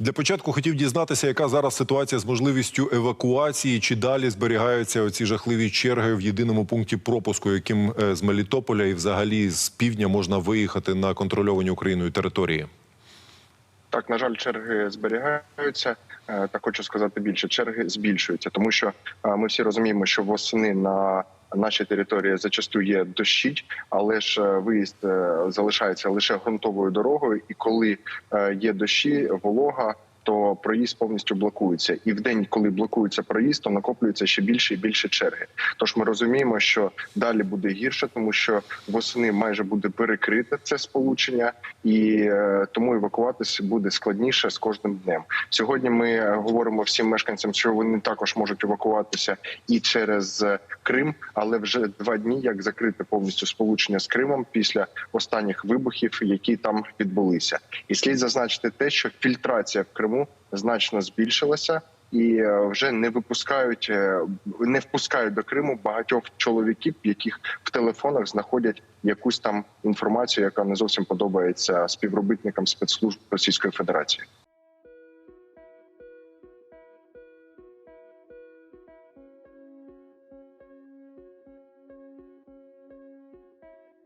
Для початку хотів дізнатися, яка зараз ситуація з можливістю евакуації, чи далі зберігаються оці жахливі черги в єдиному пункті пропуску, яким е, з Мелітополя і взагалі з півдня можна виїхати на контрольовані Україною території. Так, на жаль, черги зберігаються. Е, Так хочу сказати більше, черги збільшуються, тому що е, ми всі розуміємо, що восени на нашій території зачасту є дощить, але ж е, виїзд е, залишається лише ґрунтовою дорогою, і коли е, є дощі, волога. То проїзд повністю блокується, і в день, коли блокується проїзд, то накоплюється ще більше і більше черги. Тож ми розуміємо, що далі буде гірше, тому що восени майже буде перекрите це сполучення, і е, тому евакуватися буде складніше з кожним днем. Сьогодні ми говоримо всім мешканцям, що вони також можуть евакуватися і через е, Крим, але вже два дні як закрите повністю сполучення з Кримом після останніх вибухів, які там відбулися. І слід зазначити те, що фільтрація в Криму значно збільшилася. І е, вже не випускають, е, не впускають до Криму багатьох чоловіків, яких в телефонах знаходять якусь там інформацію, яка не зовсім подобається співробітникам спецслужб Російської Федерації.